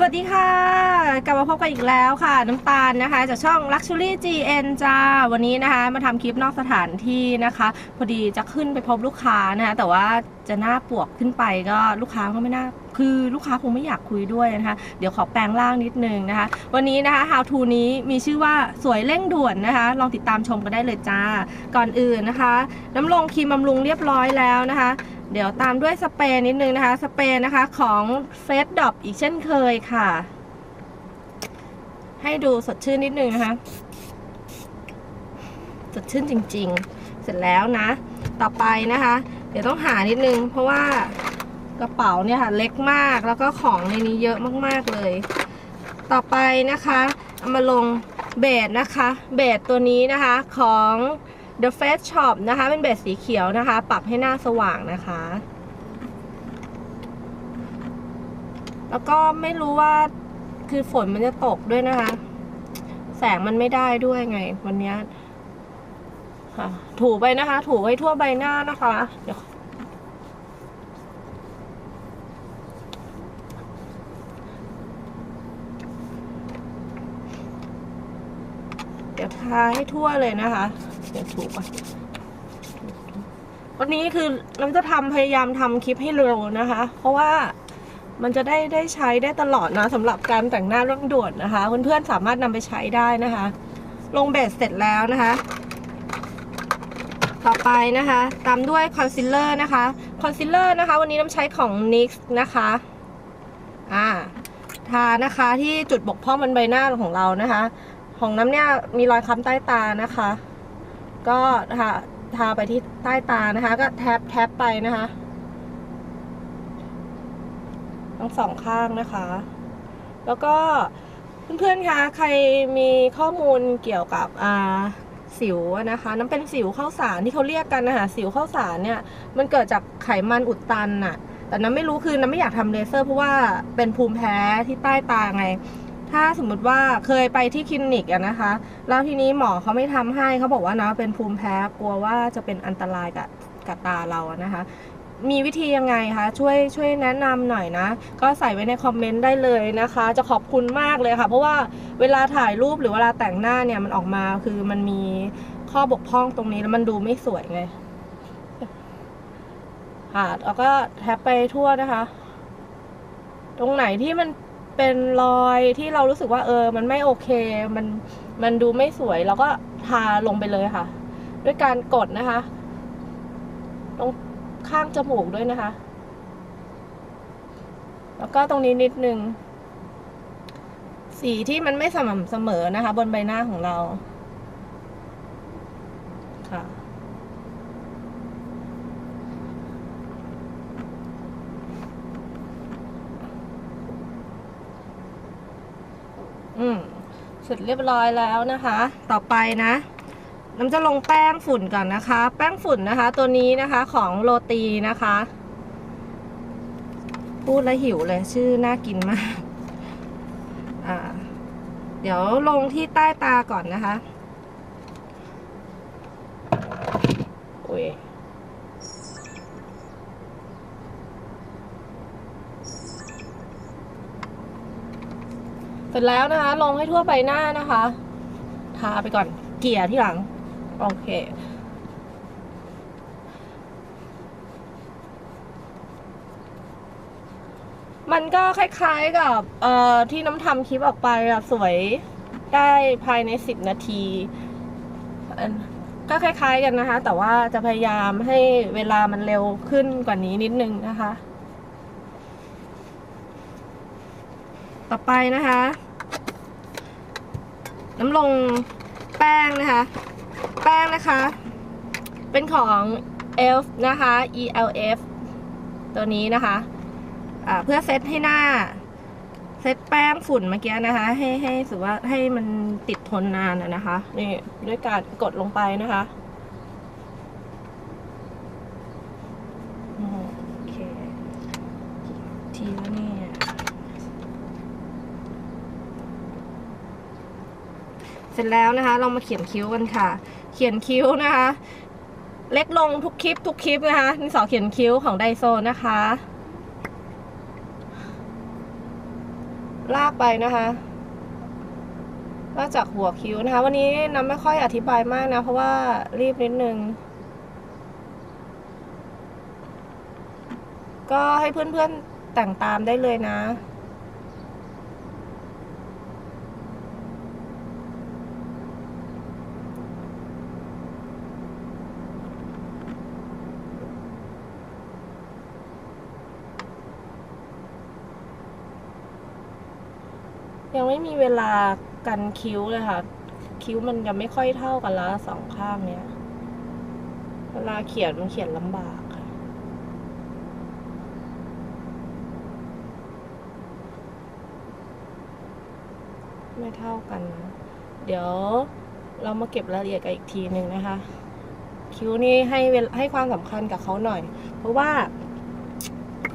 สวัสดีค่ะ กลับมาพบกันอีกแล้วค่ะ น้ำตาลนะคะ จากช่อง Luxury GN จ้า วันนี้นะคะ มาทำคลิปนอกสถานที่นะคะ พอดีจะขึ้นไปพบลูกค้านะคะ แต่ว่าจะหน้าปวกขึ้นไปก็ลูกค้าก็ไม่น่า คือลูกค้าคงไม่อยากคุยด้วยนะคะ เดี๋ยวขอแปลงร่างนิดนึงนะคะ วันนี้นะคะ How to นี้มีชื่อว่าสวยเร่งด่วนนะคะ ลองติดตามชมกันได้เลยจ้า ก่อนอื่นนะคะ น้ำลงครีมบำรุงเรียบร้อยแล้วนะคะ เดี๋ยวตามด้วยสเปรย์นิดนึงนะคะ สเปรย์นะคะของเฟสดอปอีกเช่นเคยค่ะ ให้ดูสดชื่นนิดนึงนะคะ สดชื่นจริงๆ เสร็จแล้วนะ ต่อไปนะคะ เดี๋ยวต้องหานิดนึง เพราะว่ากระเป๋าเนี่ยค่ะเล็กมากแล้วก็ของในนี้เยอะมากๆเลย ต่อไปนะคะเอามาลงเบสนะคะ เบสตัวนี้นะคะของ The Face Shop นะคะ เป็นเบสสีเขียวนะคะ ปรับให้หน้าสว่างนะคะ แล้วก็ไม่รู้ว่าคือฝนมันจะตกด้วยนะคะ แสงมันไม่ได้ด้วยไง วันนี้ค่ะ ถูไปนะคะ ถูให้ทั่วใบหน้านะคะ เดี๋ยวเดี๋ยวทาให้ทั่วเลยนะคะ เดี๋ยวถูก่อนวันนี้คือเราจะทำพยายามทำคลิปให้เร็วนะคะ เพราะว่ามันจะได้ได้ใช้ได้ตลอดนะสำหรับการแต่งหน้าเร่งด่วนนะคะเพื่อนๆสามารถนำไปใช้ได้นะคะ ลงเบสเสร็จแล้วนะคะ ต่อไปนะคะ ตามด้วยคอนซีลเลอร์นะคะคอนซีลเลอร์นะคะ วันนี้น้ำใช้ของ NYX นะคะอ่าทานะคะที่จุดบกพร่องบนใบหน้าของเรานะคะ ของน้ำเนี่ยมีรอยค้ำใต้ตานะคะ ก็ทาทาไปที่ใต้ตานะคะ ก็แทบแทบไปนะคะ ทั้งสองข้างนะคะ แล้วก็เพื่อนๆคะใครมีข้อมูลเกี่ยวกับอ่าสิวนะคะน้ำเป็นสิวข้าวสารที่เขาเรียกกันนะคะสิวข้าวสารเนี่ยมันเกิดจากไขมันอุดตันน่ะ แต่น้ำไม่รู้คือน้ำไม่อยากทำเลเซอร์เพราะว่าเป็นภูมิแพ้ที่ใต้ตาไง ถ้าสมมุติว่าเคยไปที่คลินิกอะนะคะ แล้วทีนี้หมอเขาไม่ทำให้เขาบอกว่านะเป็นภูมิแพ้กลัวว่าจะเป็นอันตรายกับกับตาเราอะนะคะ มีวิธียังไงคะช่วยช่วยแนะนำหน่อยนะ ก็ใส่ไว้ในคอมเมนต์ได้เลยนะคะ จะขอบคุณมากเลยค่ะ เพราะว่าเวลาถ่ายรูปหรือเวลาแต่งหน้าเนี่ยมันออกมาคือมันมีข้อบกพร่องตรงนี้แล้วมันดูไม่สวยไงค่ะแล้วก็แทบไปทั่วนะคะ ตรงไหนที่มัน เป็นรอยที่เรารู้สึกว่าเออ มันไม่โอเค มันมันดูไม่สวยเราก็ทาลงไปเลยค่ะ ด้วยการกดนะคะ ตรงข้างจมูกด้วยนะคะ แล้วก็ตรงนี้นิดนึง สีที่มันไม่สม่ำเสมอนะคะ บนใบหน้าของเรา ค่ะ อืมเสร็จเรียบร้อยแล้วนะคะ ต่อไปนะน้ำจะลงแป้งฝุ่นก่อนนะคะ แป้งฝุ่นนะคะ ตัวนี้นะคะของโรตีนะคะ พูดแล้วหิวเลยชื่อน่ากินมากอ่าเดี๋ยวลงที่ใต้ตาก่อนนะคะ โอ้ย เสร็จแล้วนะคะ ลงให้ทั่วใบหน้านะคะ ทาไปก่อน เกลี่ยที่หลัง โอเค มันก็คล้ายๆกับเอ่อที่น้ำทำคลิปออกไปอะสวยได้ภายในสิบนาที ก็คล้ายๆกันนะคะ แต่ว่าจะพยายามให้เวลามันเร็วขึ้นกว่านี้นิดนึงนะคะ ต่อไปนะคะ น้ำลงแป้งนะคะ แป้งนะคะ เป็นของ ELF นะคะ ELF ตัวนี้นะคะอ่าเพื่อเซตให้หน้า เซตแป้งฝุ่นเมื่อกี้นะคะ ให้ให้สุว่าให้มันติดทนนานนะคะ นี่ด้วยการกดลงไปนะคะโอเคทีแล้วนี่ย เสร็จแล้วนะคะ เรามาเขียนคิ้วกันค่ะ เขียนคิ้วนะคะ เล็กลงทุกคลิปทุกคลิปนะคะนี่สอเขียนคิ้วของไดโซนะคะ ลากไปนะคะลากจากหัวคิ้วนะคะ วันนี้น้ำไม่ค่อยอธิบายมากนะ เพราะว่ารีบนิดนึงก็ให้เพื่อนๆแต่งตามได้เลยนะ ยังไม่มีเวลากันคิ้วเลยค่ะ คิ้วมันจะไม่ค่อยเท่ากันละสองข้างเนี้ย เวลาเขียนมันเขียนลำบากค่ะ ไม่เท่ากันนะเดี๋ยวเรามาเก็บรายละเอียดกันอีกทีหนึ่งนะคะ คิ้วนี่ให้เวให้ความสำคัญกับเขาหน่อย เพราะว่า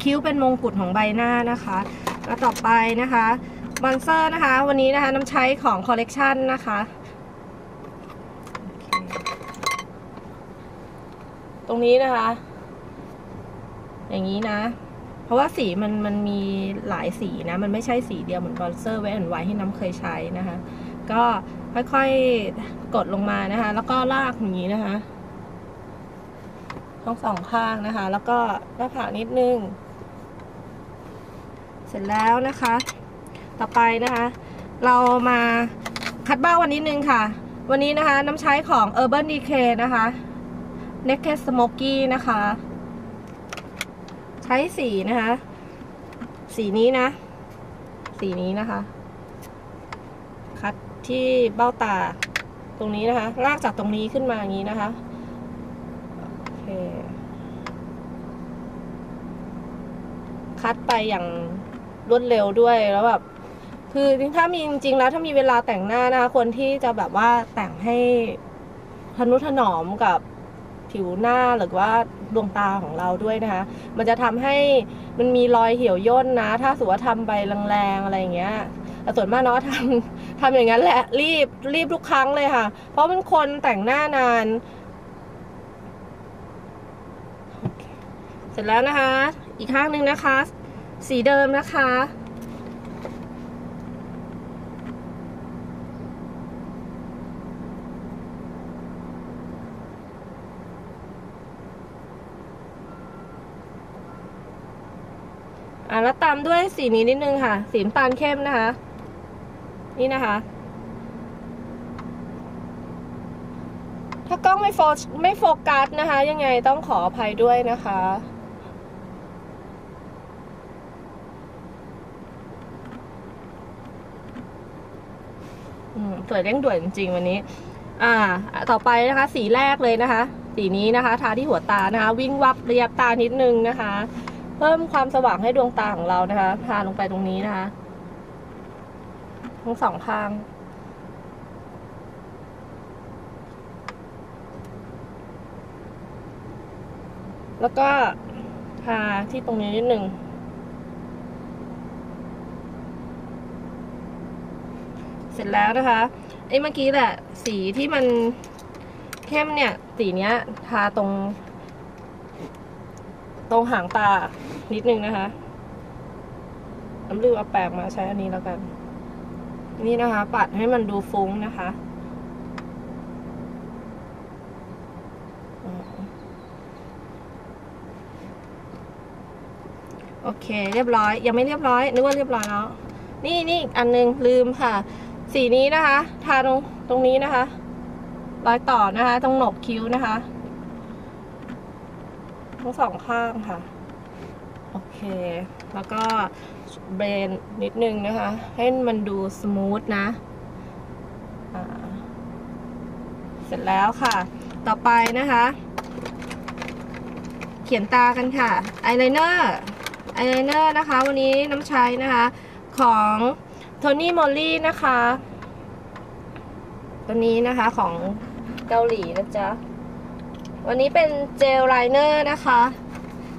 คิ้วเป็นมงกุฎของใบหน้านะคะ แล้วต่อไปนะคะ มอนเซอร์นะคะ วันนี้นะคะน้ำใช้ของคอลเลกชันนะคะ ตรงนี้นะคะ อย่างนี้นะ เพราะว่าสีมันมันมีหลายสีนะ มันไม่ใช่สีเดียวเหมือนบอนเซอร์เวทไวที่น้ำเคยใช้นะคะ ก็ค่อยๆกดลงมานะคะ แล้วก็ลากอย่างนี้นะคะทั้งสองข้างนะคะ แล้วก็หน้าผากนิดนึง เสร็จแล้วนะคะ ต่อไปนะคะ เรามาคัดเบ้าวันนิดนึงค่ะ วันนี้นะคะน้ำใช้ของ Urban Decay นะคะ Naked Smoky นะคะ ใช้สีนะคะ สีนี้นะ สีนี้นะคะ คัดที่เบ้าตาตรงนี้นะคะ ลากจากตรงนี้ขึ้นมาอย่างนี้นะคะโอเคคัดไปอย่างรวดเร็วด้วยแล้วแบบ คือถ้ามีจริงๆแล้วถ้ามีเวลาแต่งหน้านะคะควรที่จะแบบว่าแต่งให้ทนุถนอมกับผิวหน้าหรือว่าดวงตาของเราด้วยนะคะ มันจะทำให้มันมีรอยเหี่ยวย่นนะ ถ้าสมมติว่าทำไปแรงๆอะไรอย่างเงี้ยแต่ส่วนมากเนาะทำทำอย่างนั้นแหละรีบรีบทุกครั้งเลยค่ะ เพราะมันคนแต่งหน้านาน เสร็จแล้วนะคะ อีกข้างหนึ่งนะคะ สีเดิมนะคะแล้วตามด้วย สีนี้นิดนึงค่ะ สีน้ำตาลเข้มนะคะ นี่นะคะ ถ้ากล้องไม่โฟไม่โฟกัสนะคะ ยังไงต้องขออภัยด้วยนะคะอืมสวยเร่งด่วนจริงวันนี้ อ่า ต่อไปนะคะ สีแรกเลยนะคะ สีนี้นะคะ ทาที่หัวตานะคะ วิ่งวับระยับตานิดนึงนะคะ เพิ่มความสว่างให้ดวงตาของเรานะคะทาลงไปตรงนี้นะคะ ทั้งสองข้าง แล้วก็ทาที่ตรงนี้นิดหนึ่งเสร็จแล้วนะคะไอ้เมื่อกี้แหละ สีที่มันเข้มเนี่ย สีเนี้ย ทาตรง ตรงหางตานิดนึงนะคะน้ำลืมเอาแปรงมาใช้อันนี้แล้วกัน นี่นะคะ ปัดให้มันดูฟุ้งนะคะโอเค เรียบร้อย ยังไม่เรียบร้อยนึกว่าเรียบร้อยแล้วนี่นี่อีกอันนึงลืมค่ะ สีนี้นะคะ ทาตรงตรงนี้นะคะ รอยต่อนะคะ ตรงหนกคิ้วนะคะ ทั้งสองข้างค่ะ โอเค แล้วก็เบรนนิดนึงนะคะ ให้มันดูสมูทนะ เสร็จแล้วค่ะ ต่อไปนะคะ เขียนตากันค่ะ อายไลเนอร์ อายไลเนอร์นะคะ วันนี้น้ำใช้นะคะ ของโทนี่มอลลี่นะคะ ตัวนี้นะคะของเกาหลีนะจ๊ะ วันนี้เป็นเจลไลเนอร์นะคะ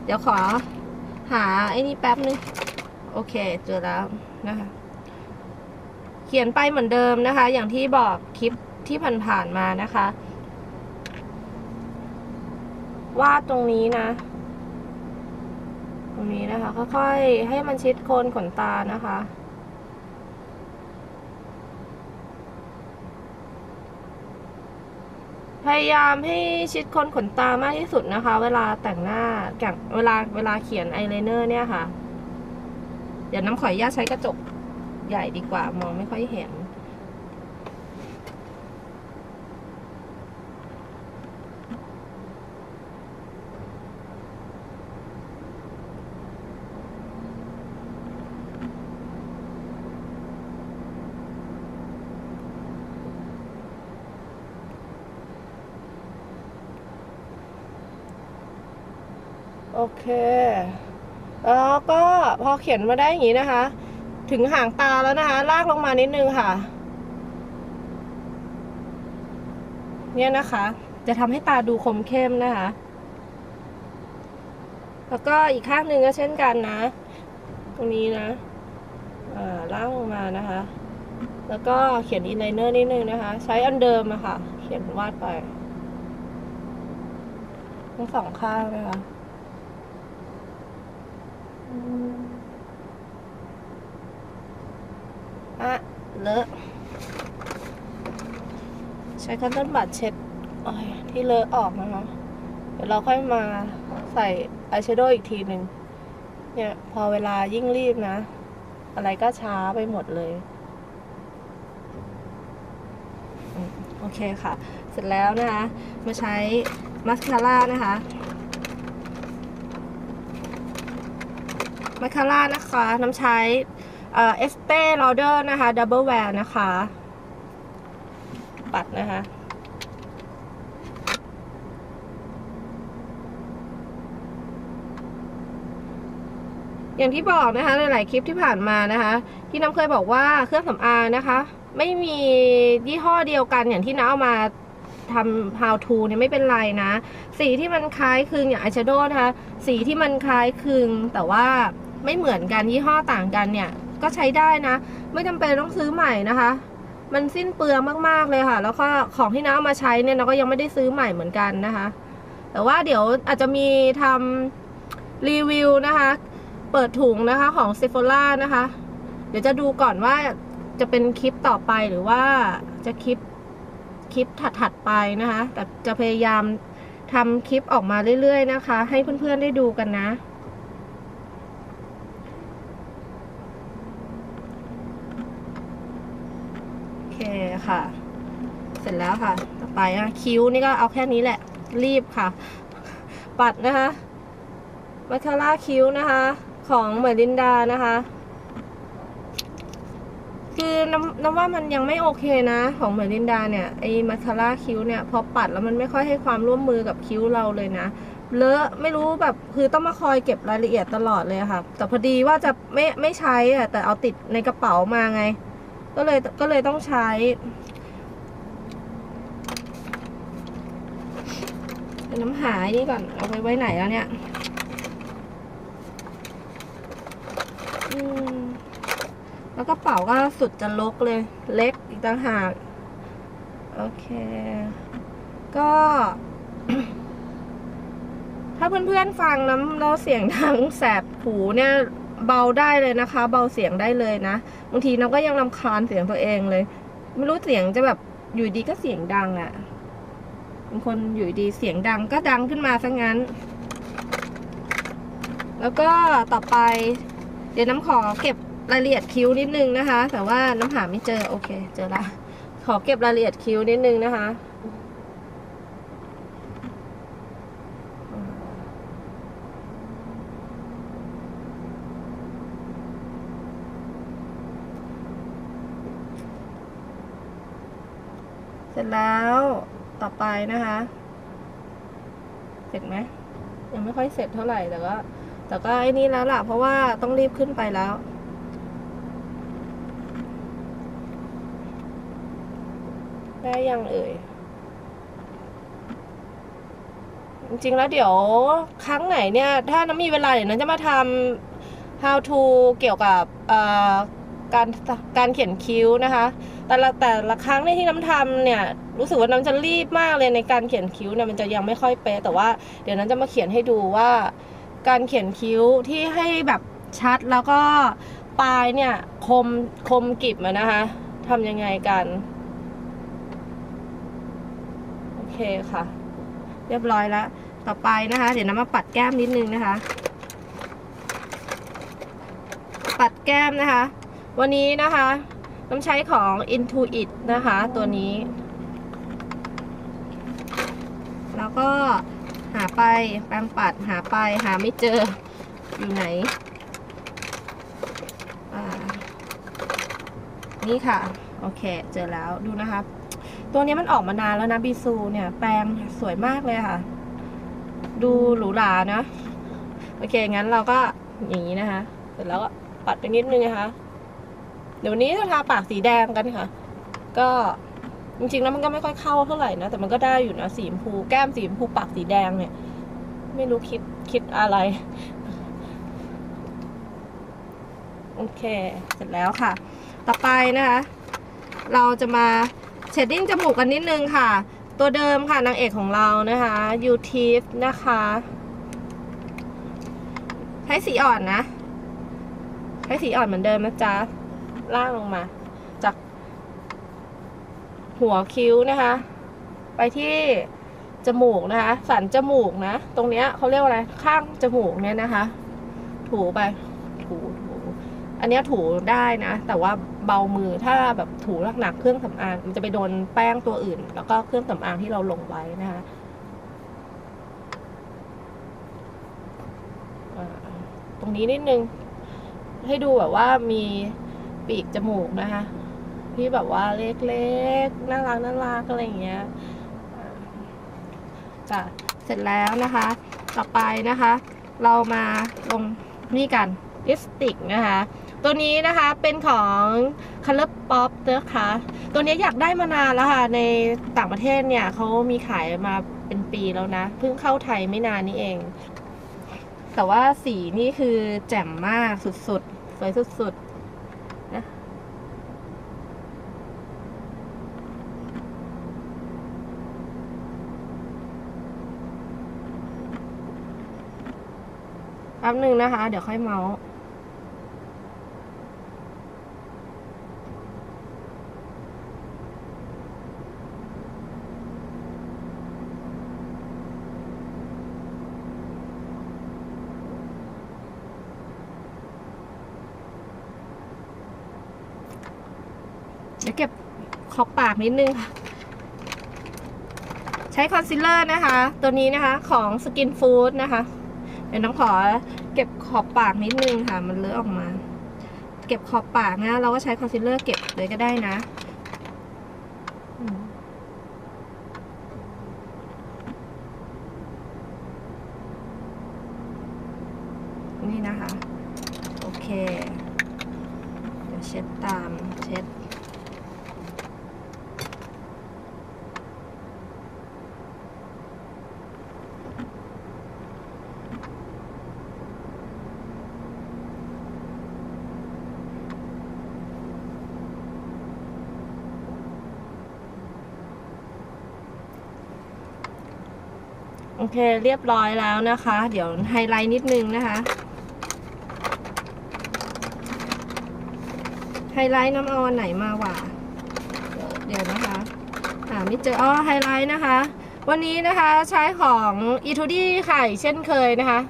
เดี๋ยวขอหาไอ้นี่แป๊บนึง โอเค เจอแล้วนะคะ เขียนไปเหมือนเดิมนะคะ อย่างที่บอกคลิปที่ผ่านๆมานะคะ วาดตรงนี้นะ ตรงนี้นะคะ ค่อยๆ ให้มันชิดโคนขนตานะคะ พยายามให้ชิดคนขนตามากที่สุดนะคะ เวลาแต่งหน้าแต่งเวลาเวลาเขียนอายไลเนอร์เนี่ยค่ะ เดี๋ยวน้ำขออนุญาตใช้กระจกใหญ่ดีกว่ามองไม่ค่อยเห็น โอ เค แล้วก็พอเขียนมาได้อย่างนี้นะคะ ถึงหางตาแล้วนะคะ ลากลงมานิดนึงค่ะ เนี่ยนะคะ จะทำให้ตาดูคมเข้มนะคะ แล้วก็อีกข้างหนึ่งก็เช่นกันนะ ตรงนี้นะอ่าลากลงมานะคะ แล้วก็เขียนอินไลเนอร์นิดนึงนะคะ ใช้อันเดิมอะค่ะ เขียนวาดไปทั้งสองข้างนะคะ อะเลอะใช้คัตเติ้ลบัตเช็ดที่เลอะออกนะคะ เดี๋ยวเราค่อยมาใส่อายแชโดว์อีกทีหนึ่งเนี่ย พอเวลายิ่งรีบนะ อะไรก็ช้าไปหมดเลย โอเคค่ะ เสร็จแล้วนะคะ มาใช้มัสคาร่านะคะ มาคาร่านะคะ น้ำใช้เอสเต้ลอเดอร์นะคะ ดับเบิลแวร์นะคะ ปัดนะคะอย่างที่บอกนะคะ หลาย ๆ คลิปที่ผ่านมานะคะ ที่น้ำเคยบอกว่าเครื่องสำอางนะคะ ไม่มียี่ห้อเดียวกันอย่างที่น้าเอามาทำ how to เนี่ยไม่เป็นไรนะ สีที่มันคล้ายคลึงอย่างอายแชโดว์นะคะ สีที่มันคล้ายคลึงแต่ว่า ไม่เหมือนกันยี่ห้อต่างกันเนี่ย ก็ใช้ได้นะ ไม่จำเป็นต้องซื้อใหม่นะคะ มันสิ้นเปลืองมากๆเลยค่ะ แล้วก็ของที่น้าเอามาใช้เนี่ยเราก็ยังไม่ได้ซื้อใหม่เหมือนกันนะคะ แต่ว่าเดี๋ยวอาจจะมีทำรีวิวนะคะ เปิดถุงนะคะของ s e p h o r a นะคะ เดี๋ยวจะดูก่อนว่าจะเป็นคลิปต่อไปหรือว่าจะคลิปคลิปถัดๆไปนะคะ แต่จะพยายามทำคลิปออกมาเรื่อยๆนะคะ ให้เพื่อนๆได้ดูกันนะ โอเคค่ะ เสร็จแล้วค่ะ ต่อไปอะคิ้วนี่ก็เอาแค่นี้แหละ รีบค่ะ ปัดนะคะมาคาร่าคิ้วนะคะ ของเหมยลินดานะคะคือน้ำน้ำว่ามันยังไม่โอเคนะ ของเหมยลินดาเนี่ยไอ้มาคาร่าคิ้วเนี่ยพอปัดแล้วมันไม่ค่อยให้ความร่วมมือกับคิ้วเราเลยนะเลอะไม่รู้แบบคือต้องมาคอยเก็บรายละเอียดตลอดเลยค่ะ แต่พอดีว่าจะไม่ไม่ใช้อะแต่เอาติดในกระเป๋ามาไง ก็เลยก็เลยต้องใช้ น้ำหายนี่ก่อน เอาไปไว้ไหนแล้วเนี่ยแล้วกระเป๋าก็สุดจะลกเลย เล็กอีกต่างหาก โอเค ก็ ถ้าเพื่อนๆฟังน้ำเราเสียงดังแสบหูเนี่ย เบาได้เลยนะคะ เบาเสียงได้เลยนะบางทีน้องก็ยังรำคาญเสียงตัวเองเลย ไม่รู้เสียงจะแบบอยู่ดีก็เสียงดังอะ่ะบางคนอยู่ดีเสียงดังก็ดังขึ้นมาซะงั้น แล้วก็ต่อไป เดี๋ยวน้ำขอเก็บรายละเอียดคิ้วนิดนึงนะคะ แต่ว่าน้ำหาไม่เจอโอเค เจอละขอเก็บรายละเอียดคิ้วนิดนึงนะคะ เสร็จแล้วต่อไปนะคะ เสร็จไหมยังไม่ค่อยเสร็จเท่าไหร่แต่ก็แต่ก็ไอ้นี่แล้วล่ะ เพราะว่าต้องรีบขึ้นไปแล้วได้ยังเอ่ย จริงๆแล้วเดี๋ยวครั้งไหนเนี่ย ถ้าน้ำมีเวลาเดี๋ยวนั้นจะมาทำ how to เกี่ยวกับอ่อ การการเขียนคิ้วนะคะ แต่ละแต่ละครั้งในที่น้ำทำเนี่ยรู้สึกว่าน้ำจะรีบมากเลยในการเขียนคิ้วเนี่ยมันจะยังไม่ค่อยเป๊ะแต่ว่าเดี๋ยวนั้นจะมาเขียนให้ดูว่า การเขียนคิ้วที่ให้แบบชัดแล้วก็ปลายเนี่ยคมคมกริบนะคะทำยังไงกันโอเคค่ะ เรียบร้อยแล้วต่อไปนะคะ เดี๋ยวน้ำมาปัดแก้มนิดนึงนะคะ ปัดแก้มนะคะ วันนี้นะคะ น้ำใช้ของ Intuit นะคะ ตัวนี้ แล้วก็หาไปแปรงปัดหาไปหาไม่เจออยู่ไหน นี่ค่ะ โอเค เจอแล้วดูนะคะ ตัวนี้มันออกมานานแล้วนะบีซูเนี่ย แปรงสวยมากเลยค่ะ ดูหรูหรานะ โอเค งั้นเราก็อย่างนี้นะคะ เสร็จแล้วก็ปัดไปนิดนึงนะคะ เดี๋ยววันนี้จะทาปากสีแดงกันค่ะ ก็จริงๆแล้วมันก็ไม่ค่อยเข้าเท่าไหร่นะ แต่มันก็ได้อยู่นะสีชมพูแก้มสีชมพูปากสีแดงเนี่ย ไม่รู้คิดคิดอะไร โอเค เสร็จแล้วค่ะ ต่อไปนะคะ เราจะมาเชดดิ้งจมูกกันนิดนึงค่ะ ตัวเดิมค่ะนางเอกของเรานะคะยูทีฟนะคะ ใช้สีอ่อนนะ ใช้สีอ่อนเหมือนเดิมนะจ๊ะ ล่างลงมา จากหัวคิ้วนะคะ ไปที่จมูกนะคะ สันจมูกนะ ตรงเนี้ยเขาเรียกว่าอะไร ข้างจมูกเนี่ยนะคะ ถูไป ถูถู อันนี้ถูได้นะ แต่ว่าเบามือ ถ้าแบบถูหนักๆเครื่องสำอาง มันจะไปโดนแป้งตัวอื่น แล้วก็เครื่องสำอางที่เราลงไว้นะคะตรงนี้นิดนึง ให้ดูแบบว่ามี ปีกจมูกนะคะ ที่แบบว่าเล็กๆน่ารักน่ารักอะไรอย่างเงี้ยอ่าจ้ะเสร็จแล้วนะคะ ต่อไปนะคะ เรามาลงนี่กันลิปสติกนะคะ ตัวนี้นะคะเป็นของ Color Pop นะคะ ตัวนี้อยากได้มานานแล้วค่ะ ในต่างประเทศเนี่ยเขามีขายมาเป็นปีแล้วนะ เพิ่งเข้าไทยไม่นานนี้เอง แต่ว่าสีนี่คือแจ่มมากสุดๆ สวยสุดๆนะ แป๊บหนึ่งนะคะ เดี๋ยวค่อยเมาส์เดี๋ยวเก็บขอบปากนิดนึงค่ะ ใช้คอนซีลเลอร์นะคะ ตัวนี้นะคะของ Skin Food นะคะ เดี๋ยวน้องขอเก็บขอบปากนิดนึงค่ะ มันเลอะออกมา เก็บขอบปากนะเราก็ใช้คอนซีลเลอร์เก็บเลยก็ได้นะอืมนี่นะคะ โอเค เดี๋ยวเช็ดตามเช็ด โอเคเรียบร้อยแล้วนะคะ เดี๋ยวไฮไลท์นิดนึงนะคะ ไฮไลท์น้ำเอาอันไหนมาวะเดี๋ยวเดี๋ยวนะคะหาไม่เจออ๋อไฮไลท์นะคะ วันนี้นะคะใช้ของอีทูดี้ค่ะอีกเช่นเคยนะคะ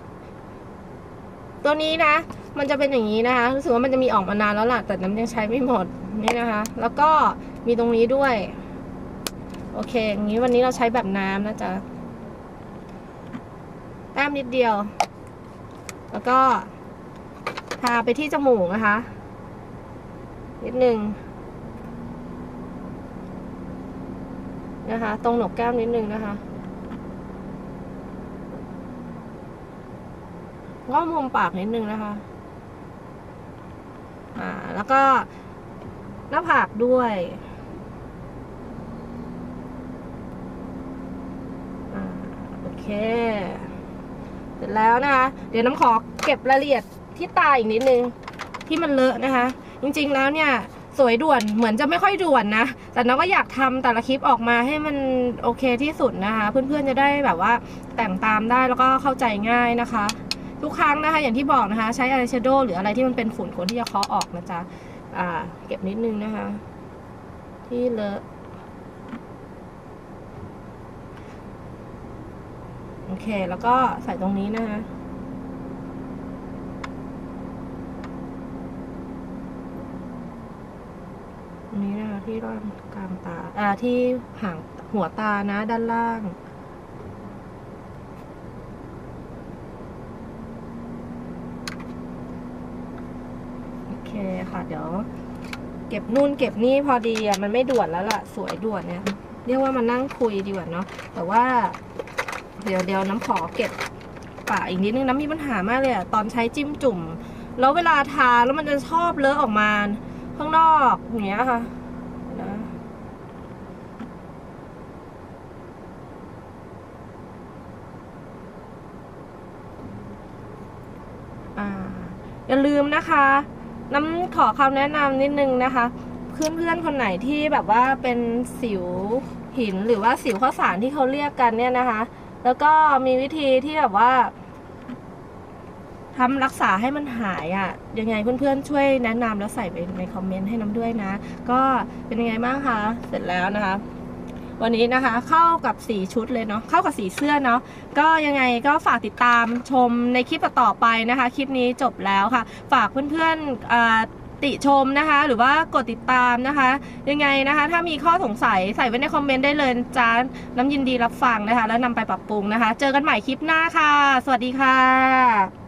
ตัวนี้นะ มันจะเป็นอย่างนี้นะคะรู้สึกว่ามันจะมีออกมานานแล้วล่ะ แต่น้ำยังใช้ไม่หมดนี่นะคะ แล้วก็มีตรงนี้ด้วย โอเคอย่างนี้วันนี้เราใช้แบบน้ำนะจ๊ะ แต้มนิดเดียว แล้วก็ทาไปที่จมูกนะคะ นิดนึงนะคะ ตรงหนกแก้มนิดนึงนะคะก็มุมปากนิดนึงนะคะ อ่า แล้วก็หน้าผากด้วย อ่า โอเค ร็จแล้วนะคะ เดี๋ยวน้ำขอเก็บรายละเอียดที่ตาอีกนิดนึงที่มันเลอะนะคะ จริงๆแล้วเนี่ยสวยด่วนเหมือนจะไม่ค่อยด่วนนะ แต่น้องก็อยากทำแต่ละคลิปออกมาให้มันโอเคที่สุดนะคะ เพื่อนๆจะได้แบบว่าแต่งตามได้แล้วก็เข้าใจง่ายนะคะ ทุกครั้งนะคะ อย่างที่บอกนะคะ ใช้อายแชโดว์หรืออะไรที่มันเป็นฝุ่นควรที่จะเคาะออกนะจ๊ะเก็บนิดนึงนะคะ ที่เลอะ อเค แล้วก็ใส่ตรงนี้นะคะตรงนี้นะคะที่ร่างกลางตา อ่าที่หางหัวตานะด้านล่าง โอเคค่ะ เดี๋ยว เก็บนู่นเก็บนี่พอดีอะ มันไม่ด่วนแล้วล่ะ สวยด่วนเนี่ย เรียกว่ามานั่งคุยดีกว่าเนาะแต่ว่า เดี๋ยวเดี๋ยวน้ำขอเก็บปากอีกนิดนึงน้ำมีปัญหามากเลยอะตอนใช้จิ้มจุ่ม แล้วเวลาทาแล้วมันจะชอบเลอะออกมาข้างนอกอย่างเงี้ยค่ะนะอย่าลืมนะคะ น้ำขอคำแนะนำนิดนึงนะคะเพื่อนเพื่อนๆคนไหนที่แบบว่าเป็นสิวหินหรือว่าสิวข้าวสารที่เขาเรียกกันเนี่ยนะคะ แล้วก็มีวิธีที่แบบว่าทำรักษาให้มันหายอะ่ะ ยังไงเพื่อนๆช่วยแนะนำแล้วใส่ไปในคอมเมนต์ให้น้ำด้วยนะ ก็เป็นยังไงบ้างคะ เสร็จแล้วนะคะ วันนี้นะคะ เข้ากับสีชุดเลยเนาะ เข้ากับสีเสื้อเนาะ ก็ยังไงก็ฝากติดตามชมในคลิปต่อไปนะคะ คลิปนี้จบแล้วค่ะ ฝากเพื่อนๆอ่า ติชมนะคะ หรือว่ากดติดตามนะคะ ยังไงนะคะ ถ้ามีข้อสงสัยใส่ไว้ในคอมเมนต์ได้เลยจ้าน้ำยินดีรับฟังนะคะ แล้วนำไปปรับปรุงนะคะ เจอกันใหม่คลิปหน้าค่ะ สวัสดีค่ะ